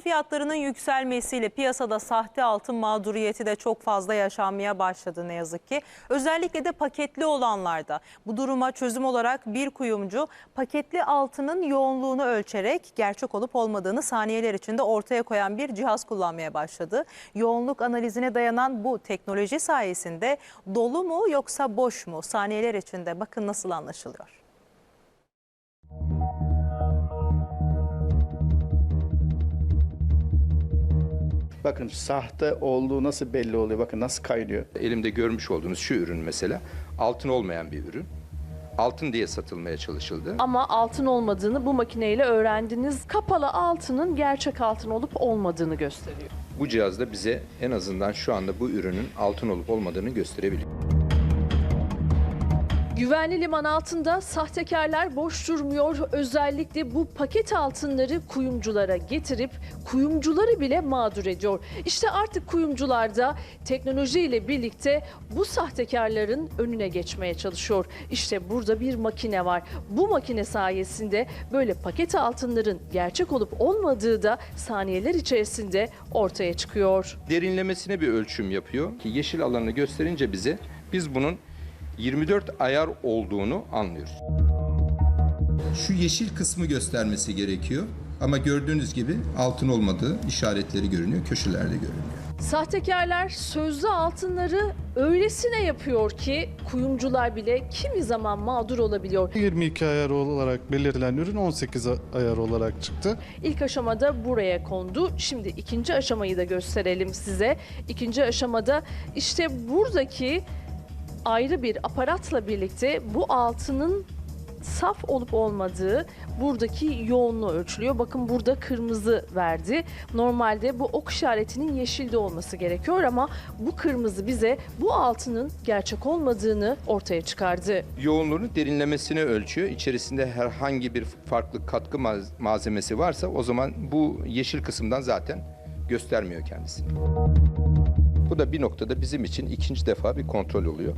Fiyatlarının yükselmesiyle piyasada sahte altın mağduriyeti de çok fazla yaşanmaya başladı ne yazık ki. Özellikle de paketli olanlarda. Bu duruma çözüm olarak bir kuyumcu paketli altının yoğunluğunu ölçerek gerçek olup olmadığını saniyeler içinde ortaya koyan bir cihaz kullanmaya başladı. Yoğunluk analizine dayanan bu teknoloji sayesinde dolu mu yoksa boş mu saniyeler içinde bakın nasıl anlaşılıyor. Bakın sahte olduğu nasıl belli oluyor? Bakın nasıl kaynıyor. Elimde görmüş olduğunuz şu ürün mesela altın olmayan bir ürün. Altın diye satılmaya çalışıldı. Ama altın olmadığını bu makineyle öğrendiniz. Kapalı altının gerçek altın olup olmadığını gösteriyor. Bu cihaz da bize en azından şu anda bu ürünün altın olup olmadığını gösterebiliyor. Güvenli liman altında sahtekarlar boş durmuyor. Özellikle bu paket altınları kuyumculara getirip kuyumcuları bile mağdur ediyor. İşte artık kuyumcular da teknolojiyle birlikte bu sahtekarların önüne geçmeye çalışıyor. İşte burada bir makine var. Bu makine sayesinde böyle paket altınların gerçek olup olmadığı da saniyeler içerisinde ortaya çıkıyor. Derinlemesine bir ölçüm yapıyor ki yeşil alanını gösterince bize biz bunun 24 ayar olduğunu anlıyoruz. Şu yeşil kısmı göstermesi gerekiyor. Ama gördüğünüz gibi altın olmadığı işaretleri görünüyor, köşelerde görünüyor. Sahtekarlar sözlü altınları öylesine yapıyor ki kuyumcular bile kimi zaman mağdur olabiliyor. 22 ayar olarak belirtilen ürün 18 ayar olarak çıktı. İlk aşamada buraya kondu. Şimdi ikinci aşamayı da gösterelim size. İkinci aşamada işte buradaki ayrı bir aparatla birlikte bu altının saf olup olmadığı buradaki yoğunluğu ölçülüyor. Bakın burada kırmızı verdi. Normalde bu ok işaretinin yeşilde olması gerekiyor ama bu kırmızı bize bu altının gerçek olmadığını ortaya çıkardı. Yoğunluğunu derinlemesine ölçüyor. İçerisinde herhangi bir farklı katkı malzemesi varsa o zaman bu yeşil kısımdan zaten göstermiyor kendisini. Bu da bir noktada bizim için ikinci defa bir kontrol oluyor.